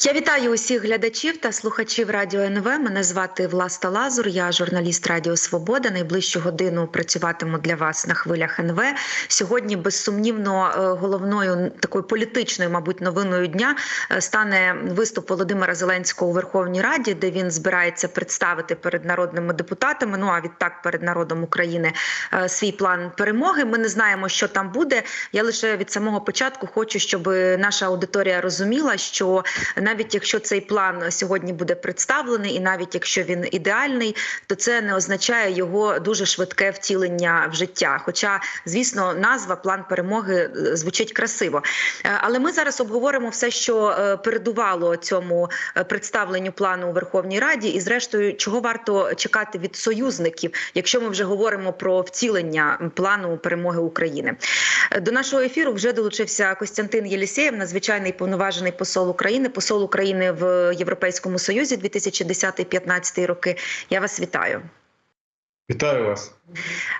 Я вітаю усіх глядачів та слухачів радіо НВ. Мене звати Власта Лазур. Я журналіст Радіо Свобода. Найближчу годину працюватиму для вас на хвилях НВ. Сьогодні, безсумнівно, е, головною такою політичною, мабуть, новиною дня е, стане виступ Володимира Зеленського у Верховній Раді, де він збирається представити перед народними депутатами. Ну а відтак перед народом України е, свій план перемоги. Ми не знаємо, що там буде. Я лише від самого початку хочу, щоб наша аудиторія розуміла, що навіть якщо цей план сьогодні буде представлений, і навіть якщо він ідеальний, то це не означає його дуже швидке втілення в життя. Хоча, звісно, назва план перемоги е, звучить красиво. Е, Але ми зараз обговоримо все, що е, передувало цьому представленню плану у Верховній Раді, і зрештою, чого варто чекати від союзників, якщо ми вже говоримо про втілення плану перемоги України. До нашого ефіру вже долучився Костянтин Єлісєєв, надзвичайний повноважений посол України, посол України в Європейському Союзі 2010-2015 роки. Я вас вітаю. Вітаю вас.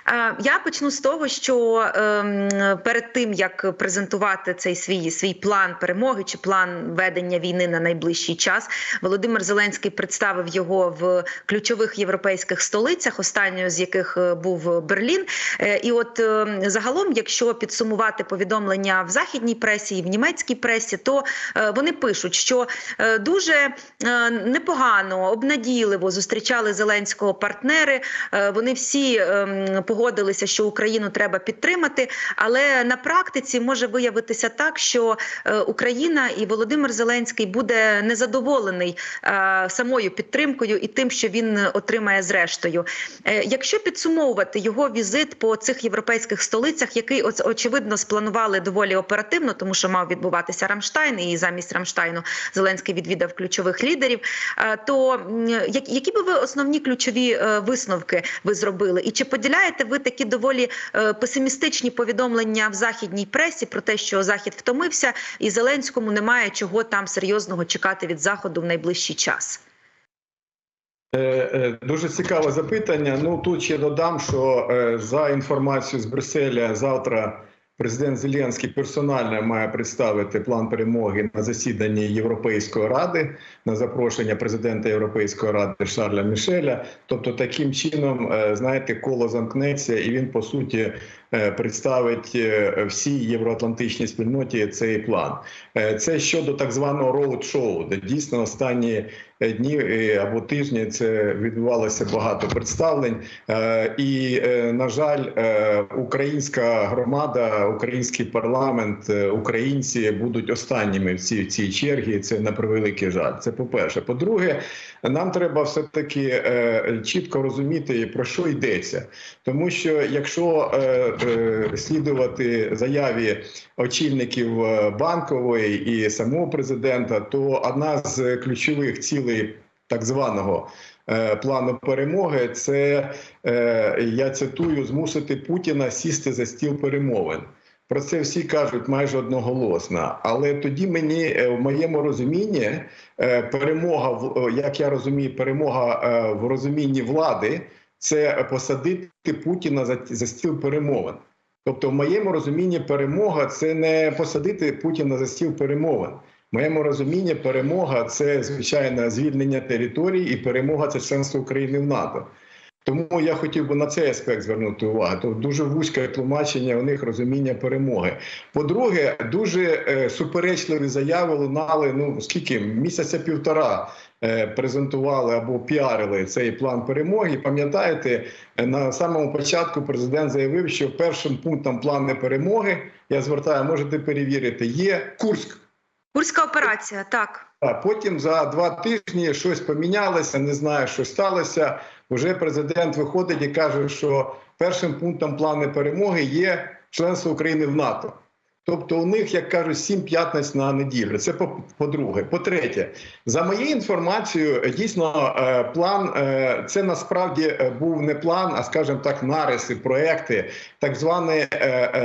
Е, Я почну з того, що ем, перед тим як презентувати цей свій свій план перемоги чи план ведення війни на найближчий час, Володимир Зеленський представив його в ключових європейських столицях, останньою з яких е, був Берлін. Е, І от ем, загалом, якщо підсумувати повідомлення в західній пресі і в німецькій пресі, то вони пишуть, що дуже непогано, обнадійливо зустрічали Зеленського партнери. Вони всі погодилися, що Україну треба підтримати, але на практиці може виявитися так, що е, Україна і Володимир Зеленський буде незадоволений е, самою підтримкою і тим, що він отримає зрештою. Е, Якщо підсумовувати його візит по цих європейських столицях, який очевидно спланували доволі оперативно, тому що мав відбуватися Рамштайн, і замість Рамштайну Зеленський відвідав ключових лідерів. То як- які би ви основні ключові висновки ви зробили? І чи поділяєте ви такі доволі е, песимістичні повідомлення в західній пресі про те, що Захід втомився, і Зеленському немає чого там серйозного чекати від заходу в найближчий час? Е, е, Дуже цікаве запитання. Ну тут ще додам, що за інформацією з Брюсселя завтра президент Зеленський персонально має представити план перемоги на засіданні Європейської ради на запрошення президента Європейської ради Шарля Мішеля. Тобто, таким чином, е, знаєте, коло замкнеться, і він по суті представить е, всій євроатлантичній спільноті цей план. Е, Це щодо так званого роуд-шоу, де дійсно останні е, дні е, або тижні це відбувалося багато представлень. Е, І, е, на жаль, е, українська громада, український парламент, е, українці будуть останніми в цій, в цій чергі. Це на превеликий жаль. Це по-перше. По-друге, нам треба все таки чітко розуміти про що йдеться, тому що якщо е, е, слідувати заяві очільників е, банкової і самого президента, то одна з ключових цілей так званого е, плану перемоги це е, я цитую змусити Путіна сісти за стіл перемовин. Про це всі кажуть майже одноголосно. Але тоді мені е, в моєму розумінні е, перемога, як я розумію, перемога е, в розумінні влади це посадити Путіна за, за стіл перемовин. Тобто, в моєму розумінні перемога це не посадити Путіна за стіл перемовин. В моєму розумінні перемога це звичайно звільнення територій, і перемога це членство України в НАТО. Тому я хотів би на цей аспект звернути увагу. То дуже вузьке тлумачення у них розуміння перемоги. По-друге, дуже е, суперечливі заяви лунали. Ну скільки місяця півтора е, презентували або піарили цей план перемоги. Пам'ятаєте, е, на самому початку президент заявив, що першим пунктом плану перемоги я звертаю, можете перевірити, є Курськ. Курська операція, так. А потім за два тижні щось помінялося, не знаю, що сталося. Уже президент виходить і каже, що першим пунктом плану перемоги є членство України в НАТО. Тобто у них, як кажуть, сім п'ятниць на неділю. Це по- по-друге. По-третє, за моєю інформацією, дійсно е, план е, це насправді е, був не план, а скажімо так, нариси, проекти, так званий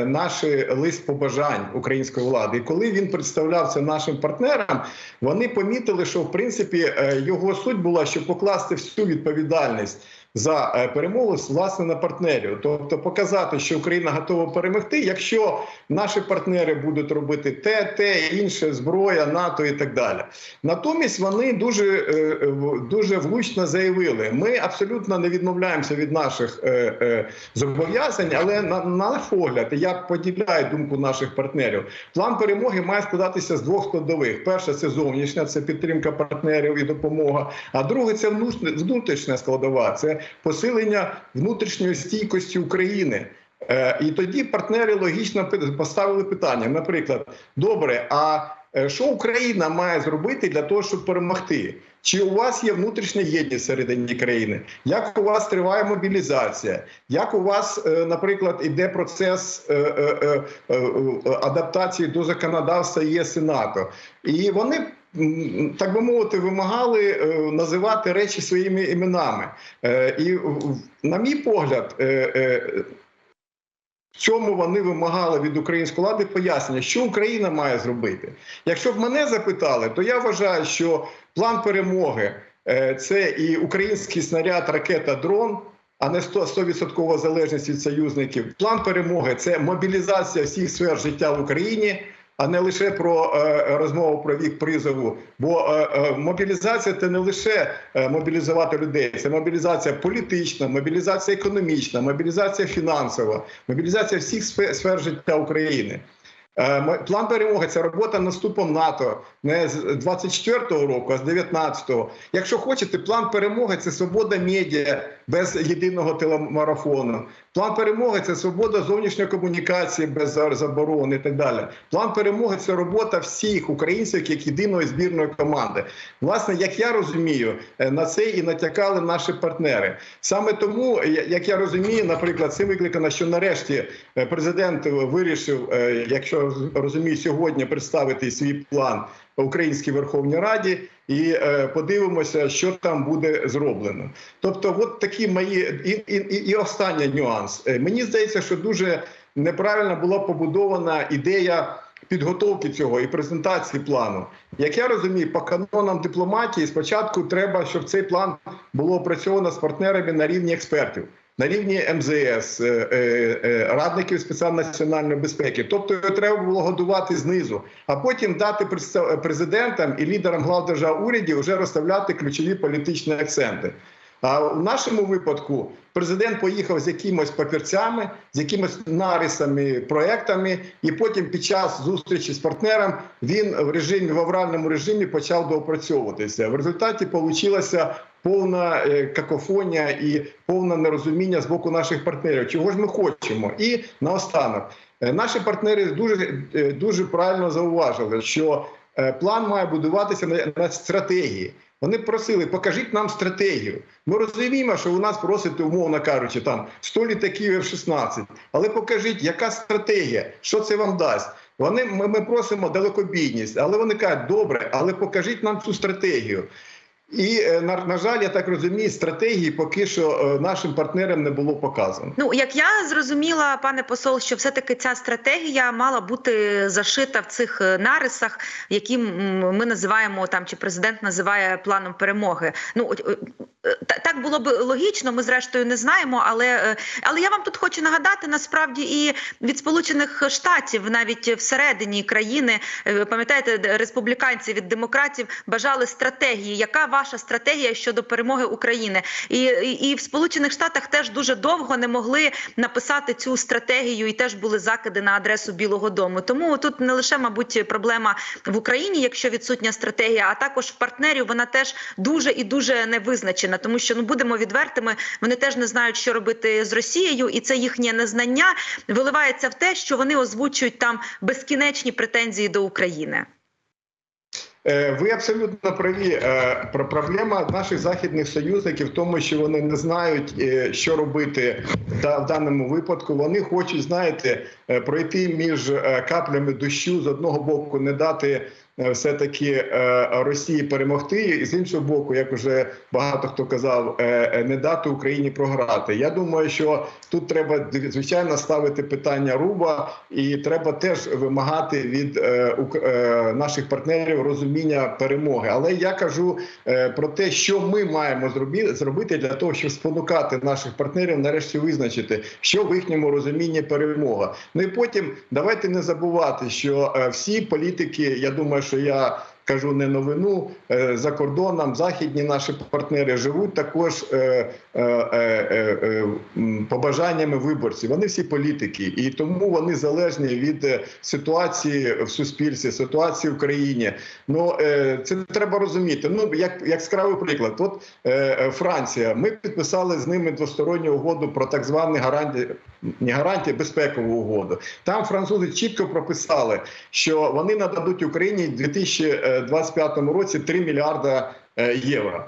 наш лист побажань української влади. І коли він представляв це нашим партнерам, вони помітили, що в принципі його суть була, щоб покласти всю відповідальність за е, перемогу власне на партнерів, тобто показати, що Україна готова перемогти, якщо наші партнери будуть робити те, те, інше, зброя, НАТО і так далі. Натомість вони дуже е, е, дуже влучно заявили: ми абсолютно не відмовляємося від наших зобов'язань, але на на наш погляд, я поділяю думку наших партнерів. План перемоги має складатися з двох складових: перше це зовнішня, це підтримка партнерів і допомога. А друге це внутрішня складова, це посилення внутрішньої стійкості України. Е, І тоді партнери логічно поставили питання: наприклад, добре, а е, що Україна має зробити для того, щоб перемогти? Чи у вас є внутрішня єдність всередині країни? Як у вас триває мобілізація? Як у вас, е, наприклад, іде процес адаптації до законодавства ЄС і НАТО? І вони, так би мовити, вимагали е, називати речі своїми іменами. Е, І, на мій погляд, е, в цьому вони вимагали від української влади пояснення, що Україна має зробити. Якщо б мене запитали, то я вважаю, що план перемоги це і український снаряд, ракета, дрон. А не 100% 100% залежність від союзників. План перемоги це мобілізація всіх сфер життя в Україні, а не лише про е, розмову про вік призову. Бо е, е, мобілізація це не лише мобілізувати людей, це мобілізація політична, мобілізація економічна, мобілізація фінансова, мобілізація всіх сфер, життя України. План перемоги це робота наступом НАТО не з 24-го року, а з 19-го. Якщо хочете, план перемоги це свобода медіа без єдиного телемарафону. План перемоги це свобода зовнішньої комунікації без за- заборон і так далі. План перемоги це робота всіх українців як єдиної збірної команди. Власне, як я розумію, е, на це і натякали наші партнери. Саме тому, як я розумію, наприклад, цим викликано, що нарешті е, президент вирішив, е, якщо розумію, сьогодні представити свій план Українській Верховній Раді, і е, подивимося, що там буде зроблено. Тобто, от такі мої і, і, і, останній нюанс. Е, Мені здається, що дуже неправильно була побудована ідея. Підготовки цього і презентації плану, як я розумію, по канонам дипломатії спочатку треба, щоб цей план було опрацьовано з партнерами на рівні експертів, на рівні МЗС, е, е, е, радників спеціальної національної безпеки. Тобто його треба було годувати знизу, а потім дати президентам і лідерам глав держав урядів вже розставляти ключові політичні акценти. А в нашому випадку президент поїхав з якимось папірцями, з якимись нарисами, проектами, і потім під час зустрічі з партнером він в режимі в авральному режимі почав доопрацьовуватися. В результаті вийшла повна е, какофонія і повне нерозуміння з боку наших партнерів, чого ж ми хочемо. І наостанок, е, наші партнери дуже, е, дуже правильно зауважили, що план має будуватися на, на стратегії. Вони просили, покажіть нам стратегію. Ми розуміємо, що у нас просите, умовно кажучи, там 100 літаків F-16, але покажіть, яка стратегія, що це вам дасть. Вони ми, ми просимо далекобійність, але вони кажуть, добре, але покажіть нам цю стратегію. І е, на, на жаль, я так розумію, стратегії поки що е, нашим партнерам не було показано. Ну як я зрозуміла, пане посол, що все-таки ця стратегія мала бути зашита в цих е, нарисах, які ми називаємо там, чи президент називає планом перемоги. Ну так було б логічно. Ми зрештою не знаємо, але але я вам тут хочу нагадати насправді і від Сполучених Штатів, навіть всередині країни, пам'ятаєте, республіканці від демократів бажали стратегії. Яка ваша стратегія щодо перемоги України? І, і, і в Сполучених Штатах теж дуже довго не могли написати цю стратегію, і теж були закиди на адресу Білого Дому. Тому тут не лише, мабуть, проблема в Україні, якщо відсутня стратегія, а також в партнерів вона теж дуже і дуже невизначена, тому що ну будемо відвертими, вони теж не знають, що робити з Росією, і це їхнє незнання виливається в те, що вони озвучують там безкінечні претензії до України. Е, Ви абсолютно праві. Е, Про проблема наших західних союзників в тому, що вони не знають, е, що робити в даному випадку. Вони хочуть, знаєте, пройти між каплями дощу з одного боку, не дати е, все-таки е, Росії перемогти, і з іншого боку, як вже багато хто казав, е, не дати Україні програти. Я думаю, що тут треба звичайно ставити питання руба, і треба теж вимагати від наших партнерів розуміння перемоги. Але я кажу про те, що ми маємо зробити для того, щоб спонукати наших партнерів нарешті визначити, що в їхньому розумінні перемога. Ну і потім давайте не забувати, що всі політики, я думаю, що я. Кажу не новину е, за кордоном. Західні наші партнери живуть також е, е, побажаннями виборців. Вони всі політики, і тому вони залежні від ситуації в суспільстві, ситуації в країні. Ну це треба розуміти. Ну як яскравий приклад, от Франція. Ми підписали з ними двосторонню угоду про так звані гарантії, не гарантії, безпекову угоду. Там французи чітко прописали, що вони нададуть Україні в 2025 році 3 мільярда е, євро.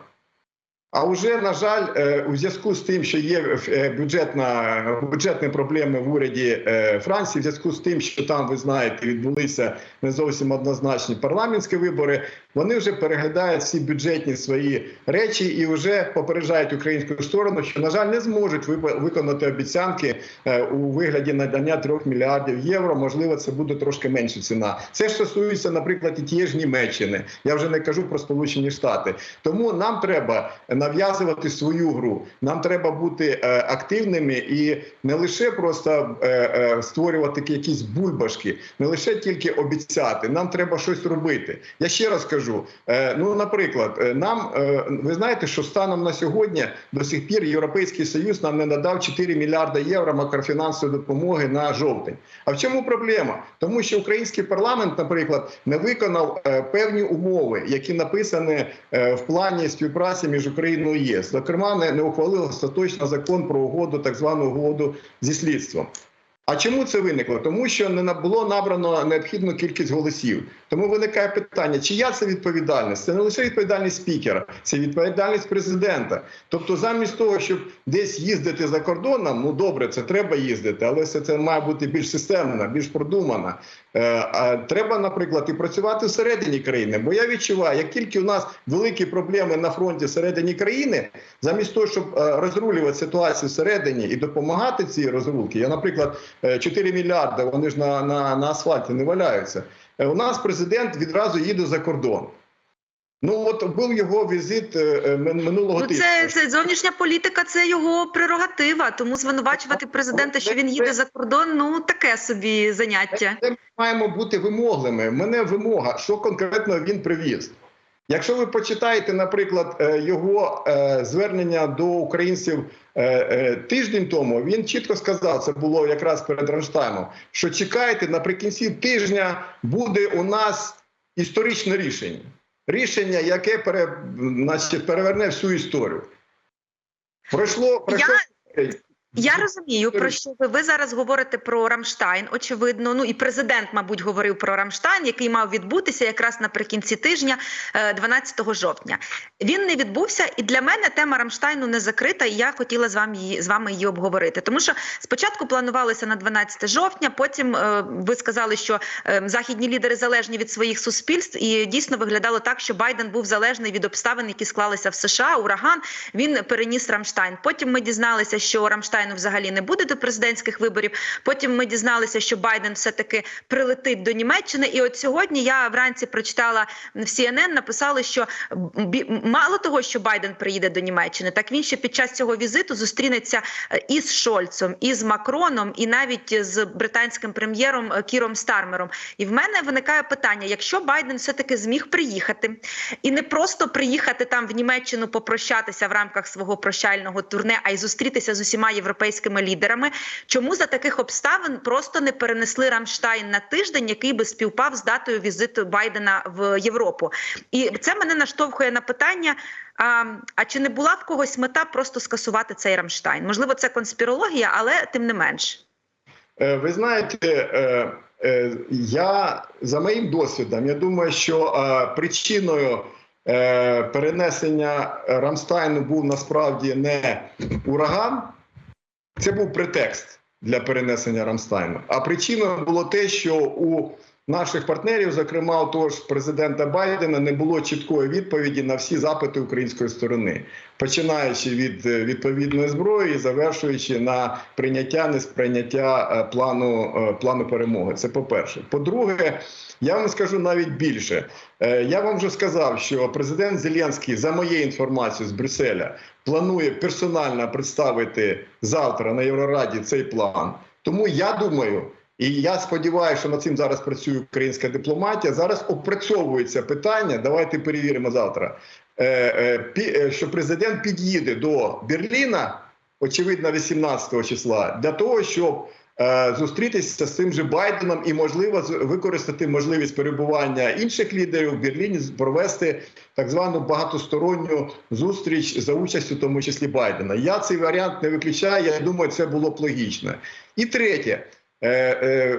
А вже на жаль, е, у зв'язку з тим, що є е, бюджетна бюджетні проблеми в уряді Франції, в зв'язку з тим, що там ви знаєте, відбулися не зовсім однозначні парламентські вибори. Вони вже переглядають всі бюджетні свої речі і вже попереджають українську сторону, що на жаль не зможуть виконати обіцянки е, у вигляді надання 3 мільярдів євро. Можливо, це буде трошки менша ціна. Це ж стосується, наприклад, і тієї ж Німеччини. Я вже не кажу про Сполучені Штати. Тому нам треба нав'язувати свою гру. Нам треба бути е, активними і не лише просто е, створювати якісь бульбашки, не лише тільки обіцяти. Нам треба щось робити. Я ще раз кажу: е, ну, наприклад, е, нам е, ви знаєте, що станом на сьогодні до сих пір Європейський Союз нам не надав 4 мільярда євро макрофінансової допомоги на жовтень. А в чому проблема? Тому що український парламент, наприклад, не виконав певні умови, які написані в плані співпраці між Україною і ЄС. Зокрема, не, не ухвалив остаточно закон про угоду, так звану угоду зі слідством. А чому це виникло? Тому що не було набрано необхідну кількість голосів. Тому виникає питання, чия це відповідальність? Це не лише відповідальність спікера, це відповідальність президента. Тобто, замість того, щоб десь їздити за кордоном, ну добре, це треба їздити, але все це має бути більш системно, більш продумано. Е, а треба, наприклад, і працювати всередині країни. Бо я відчуваю, як тільки у нас великі проблеми на фронті всередині країни, замість того, щоб е, розрулювати ситуацію всередині і допомагати цій розрулці, я, наприклад, е, 4 мільярди, вони ж на, на, на асфальті не валяються. Е, У нас президент відразу їде за кордон. Ну от був його візит е, е, мин- минулого Ну, тижня. це, це зовнішня політика, це його прерогатива. Тому звинувачувати президента, що він їде за кордон, ну таке собі заняття. Ми маємо бути вимогливими. У мене вимога, що конкретно він привіз. Якщо ви почитаєте, наприклад, е, його звернення до українців тиждень тому, він чітко сказав, це було якраз перед Рамштайном, що чекайте, наприкінці тижня буде у нас історичне рішення. Рішення, яке пере, значить, переверне всю історію. Пройшло, пройшло Я розумію, про що ви. Ви зараз говорите про Рамштайн, очевидно. Ну і президент, мабуть, говорив про Рамштайн, який мав відбутися якраз наприкінці тижня, е, 12 жовтня. Він не відбувся, і для мене тема Рамштайну не закрита. І я хотіла з вами її з вами її обговорити. Тому що спочатку планувалося на 12 жовтня. Потім е, ви сказали, що е, західні лідери залежні від своїх суспільств, і дійсно виглядало так, що Байден був залежний від обставин, які склалися в США. Ураган він переніс Рамштайн. Потім ми дізналися, що Рамштайну взагалі не буде до президентських виборів. Потім ми дізналися, що Байден все таки прилетить до Німеччини. І от сьогодні я вранці прочитала в CNN, написали, що мало того, що Байден приїде до Німеччини, так він ще під час цього візиту зустрінеться е, із Шольцом, із Макроном, і навіть з британським прем'єром е, Кіром Стармером. І в мене виникає питання: якщо Байден все таки зміг приїхати і не просто приїхати там в Німеччину попрощатися в рамках свого прощального турне, а й зустрітися з усіма європейськими лідерами, чому за таких обставин просто не перенесли Рамштайн на тиждень, який би співпав з датою візиту Байдена в Європу? І це мене наштовхує на питання. А, а чи не була в когось мета просто скасувати цей Рамштайн? Можливо, це конспірологія, але тим не менш. Е, Ви знаєте, е, е, я за моїм досвідом, я думаю, що причиною перенесення Рамштайну був насправді не ураган, це був претекст для перенесення Рамштайну. А причиною було те, що у наших партнерів, зокрема того ж президента Байдена, не було чіткої відповіді на всі запити української сторони, починаючи від е, відповідної зброї і завершуючи на прийняття несприйняття е, плану, е, плану перемоги. Це по-перше. По-друге, я вам скажу навіть більше. Я вам вже сказав, що президент Зеленський, за моєю інформацією з Брюсселя, планує персонально представити завтра на Єврораді цей план. Тому я думаю, і я сподіваюся, що над цим зараз працює українська дипломатія. Зараз опрацьовується питання. Давайте перевіримо завтра. е, е, е, Що президент під'їде до Берліна, очевидно, 18 числа, для того, щоб зустрітися з цим же Байденом і, можливо, використати можливість перебування інших лідерів в Берліні, провести так звану багатосторонню зустріч за участю, в тому числі Байдена. Я цей варіант не виключаю. Я думаю, це було б логічно. І третє,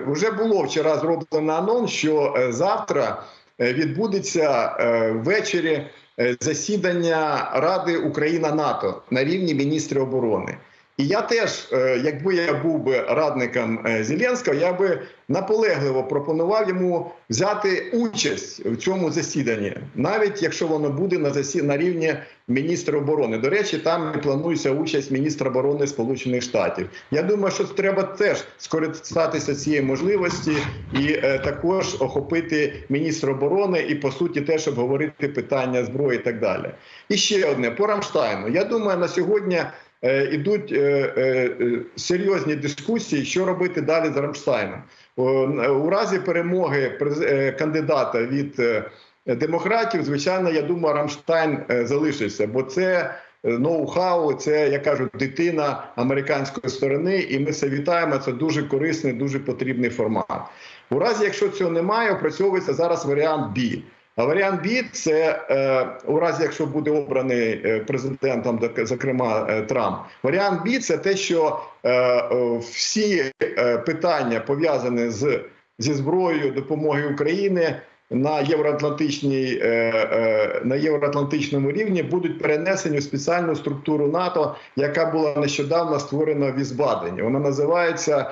вже було вчора зроблено анонс, що е, завтра е, відбудеться е, ввечері е, засідання Ради Україна НАТО на рівні міністрів оборони. І я теж, е, якби я був би радником е, Зеленського, я би наполегливо пропонував йому взяти участь в цьому засіданні, навіть якщо воно буде на засі... на рівні міністра оборони. До речі, там планується участь міністра оборони Сполучених Штатів. Я думаю, що треба теж скористатися цієї можливості і е, також охопити міністра оборони і по суті теж обговорити питання зброї і так далі. І ще одне по Рамштайну. Я думаю, на сьогодні. Е, Ідуть е, е, серйозні дискусії, що робити далі з Рамштайном. У разі перемоги кандидата від демократів, звичайно, я думаю, Рамштайн залишиться, бо це ноу-хау, це як кажуть, дитина американської сторони, і ми це вітаємо. Це дуже корисний, дуже потрібний формат. У разі, якщо цього немає, опрацьовується зараз варіант Б. А варіант Б – це е, у разі, якщо буде обраний е, президентом, зокрема е, Трамп. Варіант Б – це те, що е, е, всі питання пов'язані з зі зброєю допомоги України на євроатлантичній е, на євроатлантичному рівні будуть перенесені в спеціальну структуру НАТО, яка була нещодавно створена в Ізбадені. Вона називається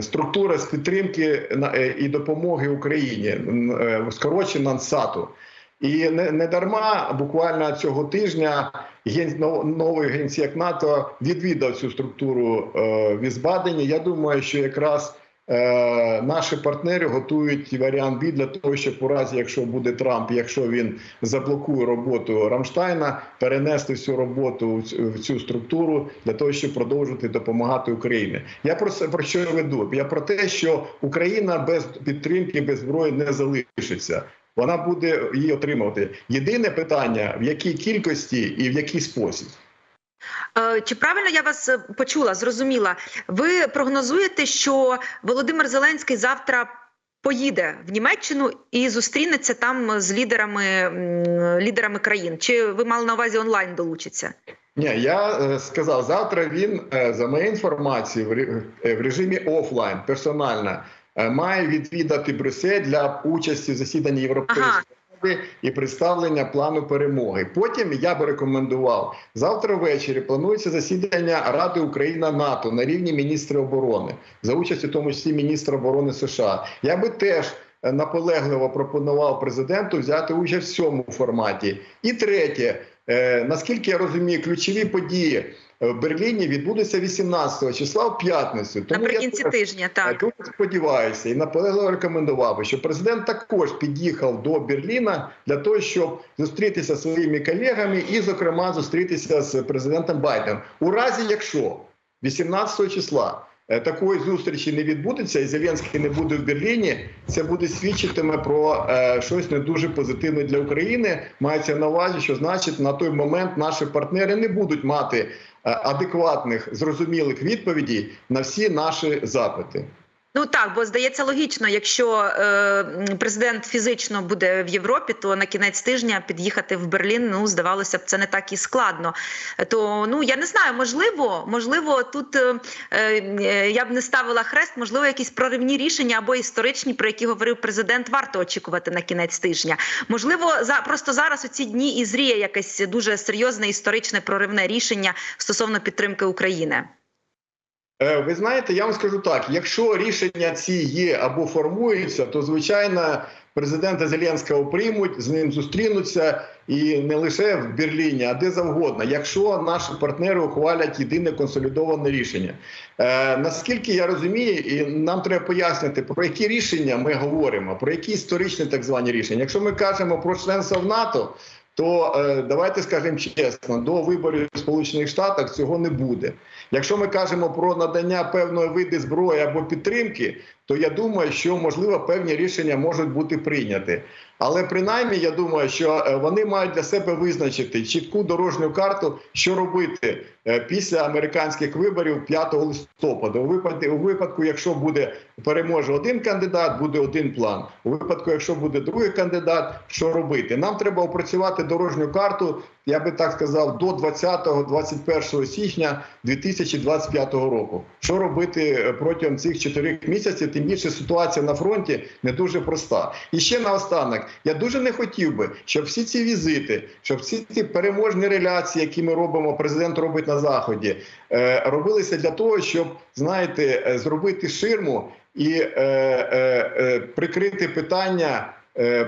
структура з підтримки е, і допомоги Україні, е, скорочена НСАТу. І не, дарма буквально цього тижня ген, нов- новий генсек НАТО відвідав цю структуру е, в Ізбадені. Я думаю, що якраз е, наші партнери готують варіант Б для того, щоб у разі, якщо буде Трамп, якщо він заблокує роботу Рамштайна, перенести всю роботу в цю- структуру для того, щоб продовжувати допомагати Україні. Я про це про що веду? Я про те, що Україна без підтримки, без зброї не залишиться. Вона буде її отримувати. Єдине питання: в якій кількості і в який спосіб. Е, Чи правильно я вас е, почула, зрозуміла? Ви прогнозуєте, що Володимир Зеленський завтра поїде в Німеччину і зустрінеться там з лідерами, лідерами країн? Чи ви мали на увазі онлайн долучиться? Ні, я е, сказав, завтра він, за моєю інформацією, в ре- в режимі офлайн персонально має відвідати Брюссель для участі в засіданні Європейської Ага. Ради і представлення плану перемоги. Потім я би рекомендував завтра ввечері. Планується засідання Ради Україна НАТО на рівні міністра оборони за участю, тому числі міністра оборони США. Я би теж е, наполегливо пропонував президенту взяти участь в цьому форматі. І третє, е, наскільки я розумію, ключові події в Берліні відбудеться 18 числа в п'ятницю. Тому Наприкінці я тижня, так так. Дуже сподіваюся і наполегливо рекомендував би, що президент також під'їхав до Берліна для того, щоб зустрітися зі своїми колегами і, зокрема, зустрітися з президентом Байденом. У разі, якщо 18 числа е, такої зустрічі не відбудеться, і Зеленський не буде в Берліні, це буде свідчитиме про е, щось не дуже позитивне для України. Мається на увазі, що значить на той момент наші партнери не будуть мати е, адекватних зрозумілих відповідей на всі наші запити. Ну так, бо здається логічно, якщо е, президент фізично буде в Європі, то на кінець тижня під'їхати в Берлін, ну здавалося б, це не так і складно. То ну я не знаю, можливо, можливо, тут е, е, я б не ставила хрест, можливо, якісь проривні рішення або історичні, про які говорив президент, варто очікувати на кінець тижня. Можливо, за просто зараз у ці дні і зріє якесь дуже серйозне історичне проривне рішення стосовно підтримки України. Е, Ви знаєте, я вам скажу так: якщо рішення ці є або формуються, то звичайно президента Зеленського приймуть, з ним зустрінуться і не лише в Берліні, а де завгодно, якщо наші партнери ухвалять єдине консолідоване рішення. Е, наскільки я розумію, і нам треба пояснити, про які рішення ми говоримо, про які історичні так звані рішення. Якщо ми кажемо про членство в НАТО. То е, давайте скажемо чесно, до виборів в Сполучених Штатах цього не буде. Якщо ми кажемо про надання певної види зброї або підтримки, то я думаю, що можливо певні рішення можуть бути прийняті. Але принаймні я думаю, що е, вони мають для себе визначити чітку дорожню карту, що робити після американських виборів 5 листопада. У випадку, у випадку, якщо буде переможе один кандидат, буде один план. У випадку, якщо буде другий кандидат, що робити? Нам треба опрацювати дорожню карту. Я би так сказав, до 20-21 січня 2025 року. Що робити е, протягом цих чотирьох місяців? Тим більше ситуація на фронті не дуже проста. І ще наостанок, я дуже не хотів би, щоб всі ці візити, щоб всі ці переможні реляції, які ми робимо, президент робить на заході, е, робилися для того, щоб знаєте, е, зробити ширму і е, прикрити питання.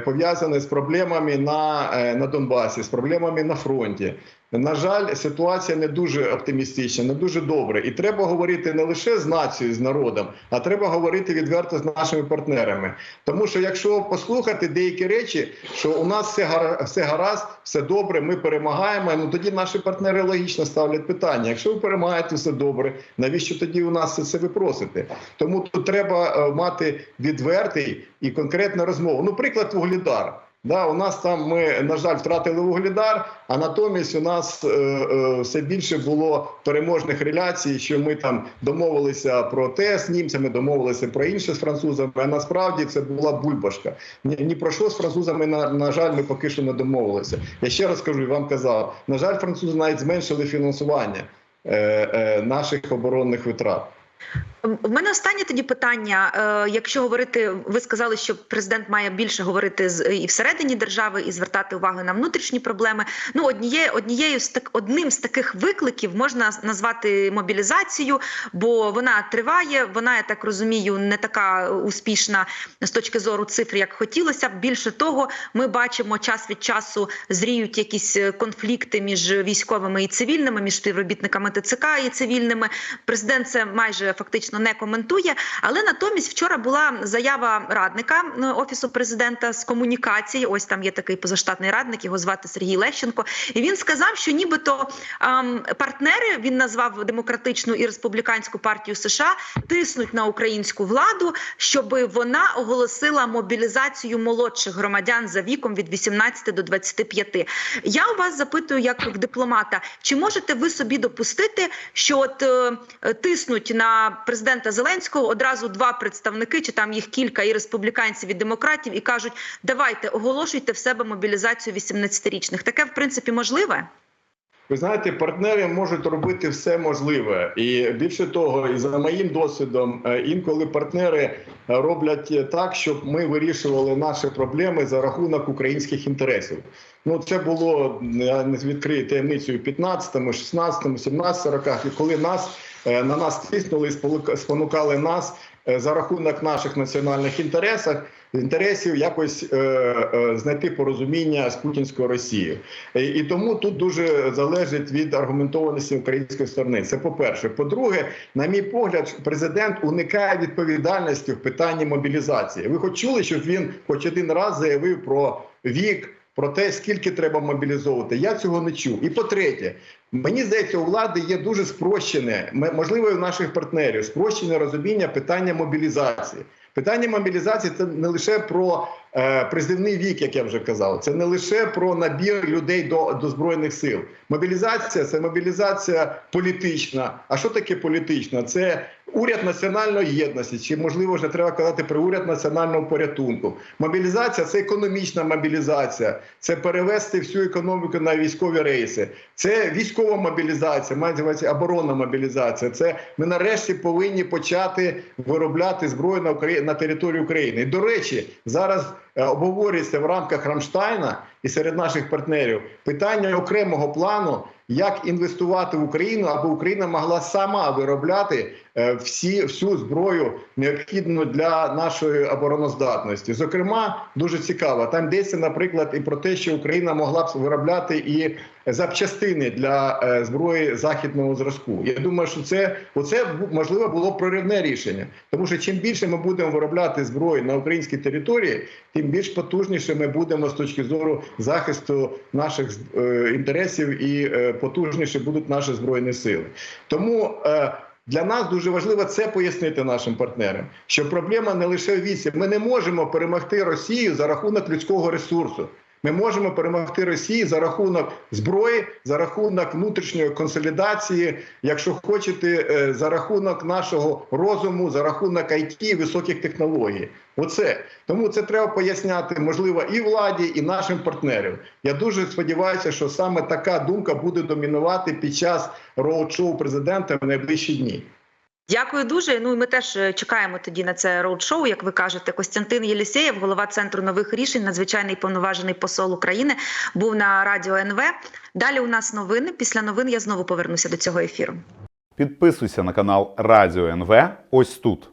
Пов'язане з проблемами на, на Донбасі, з проблемами на фронті. На жаль, ситуація не дуже оптимістична, не дуже добре. І треба говорити не лише з нацією, з народом, а треба говорити відверто з нашими партнерами. Тому що якщо послухати деякі речі, що у нас все гара- все гаразд, все добре, ми перемагаємо. Ну тоді наші партнери логічно ставлять питання: якщо ви перемагаєте все добре, навіщо тоді у нас це, це ви просите? Тому тут треба е, мати відвертий і конкретну розмову. Ну, приклад вугледар. Да, у нас там ми, на жаль, втратили вугледар, а натомість у нас е, е, все більше було переможних реляцій, що ми там домовилися про те з німцями, домовилися про інше з французами. А насправді це була бульбашка. Ні, ні про що з французами, на, на жаль, ми поки що не домовилися. Я ще раз кажу, і вам казав, на жаль, французи навіть зменшили фінансування е, е, наших оборонних витрат. У мене останнє тоді питання. Е, Якщо говорити, ви сказали, що президент має більше говорити з і всередині держави, і звертати увагу на внутрішні проблеми. Ну, однією однією з так одним з таких викликів можна назвати мобілізацію, бо вона триває. Вона, я так розумію, не така успішна з точки зору цифр, як хотілося б. Більше того, ми бачимо час від часу зріють якісь е, конфлікти між військовими і цивільними, між співробітниками ТЦК і цивільними. Президент це майже фактично не коментує. Але натомість вчора була заява радника е, офісу президента з комунікації. Ось там є такий позаштатний радник, його звати Сергій Лещенко. І він сказав, що нібито ем, партнери він назвав демократичну і республіканську партію США тиснуть на українську владу, щоб вона оголосила мобілізацію молодших громадян за віком від 18 до 25. Я у вас запитую, як дипломата, чи можете ви собі допустити, що от е, тиснуть на президента Зеленського одразу два представники, чи там їх кілька, і республіканців, і демократів, і кажуть: давайте оголошуйте в себе мобілізацію 18-річних. Таке в принципі можливе. Ви знаєте, партнери можуть робити все можливе, і більше того, і за моїм досвідом, е, інколи партнери е, роблять так, щоб ми вирішували наші проблеми за рахунок українських інтересів. Ну це було я не відкрию таємницю в 15-му, 16-му, 17 роках, і коли нас на нас тиснули, спонукали нас е, за рахунок наших національних інтересів, інтересів якось е, е, знайти порозуміння з путінською Росією. І, і тому тут дуже залежить від аргументованості української сторони. Це по-перше. По-друге, на мій погляд, президент уникає відповідальності в питанні мобілізації. Ви хоч чули, щоб він хоч один раз заявив про вік. Про те, скільки треба мобілізовувати, я цього не чув. І по-третє, мені здається, у влади є дуже спрощене, можливо, і у наших партнерів, спрощене розуміння питання мобілізації. Питання мобілізації це не лише про призивний вік, як я вже казав, це не лише про набір людей до, до збройних сил. Мобілізація це мобілізація політична. А що таке політична? Це уряд національної єдності, чи можливо вже треба казати про уряд національного порятунку. Мобілізація це економічна мобілізація, це перевести всю економіку на військові рейси. Це військова мобілізація, має називатися оборонна мобілізація. Це ми нарешті повинні почати виробляти зброю на Украї... на території України. І, до речі, зараз е, обговорюється в рамках Рамштайна і серед наших партнерів питання окремого плану, як інвестувати в Україну, аби Україна могла сама виробляти е, всі всю зброю необхідну для нашої обороноздатності. Зокрема, дуже цікаво. Там йдеться, наприклад, і про те, що Україна могла б виробляти і запчастини для е, зброї західного зразку. Я думаю, що це оце можливо було проривне рішення, тому що чим більше ми будемо виробляти зброї на українській території, тим більш потужніше ми будемо з точки зору захисту наших е, інтересів і е, потужніше будуть наші збройні сили. Тому е, для нас дуже важливо це пояснити нашим партнерам, що проблема не лише в віці. Ми не можемо перемогти Росію за рахунок людського ресурсу. Ми можемо перемогти Росію за рахунок зброї, за рахунок внутрішньої консолідації, якщо хочете, е, за рахунок нашого розуму, за рахунок IT високих технологій. Оце тому це треба поясняти, можливо, і владі, і нашим партнерам. Я дуже сподіваюся, що саме така думка буде домінувати під час роуд-шоу президента в найближчі дні. Дякую дуже. Ну і ми теж е, чекаємо тоді на це роуд-шоу, як ви кажете. Костянтин Єлісєєв, голова центру нових рішень, надзвичайний повноважений посол України, був на радіо НВ. Далі у нас новини. Після новин я знову повернуся до цього ефіру. Підписуйся на канал Радіо НВ ось тут.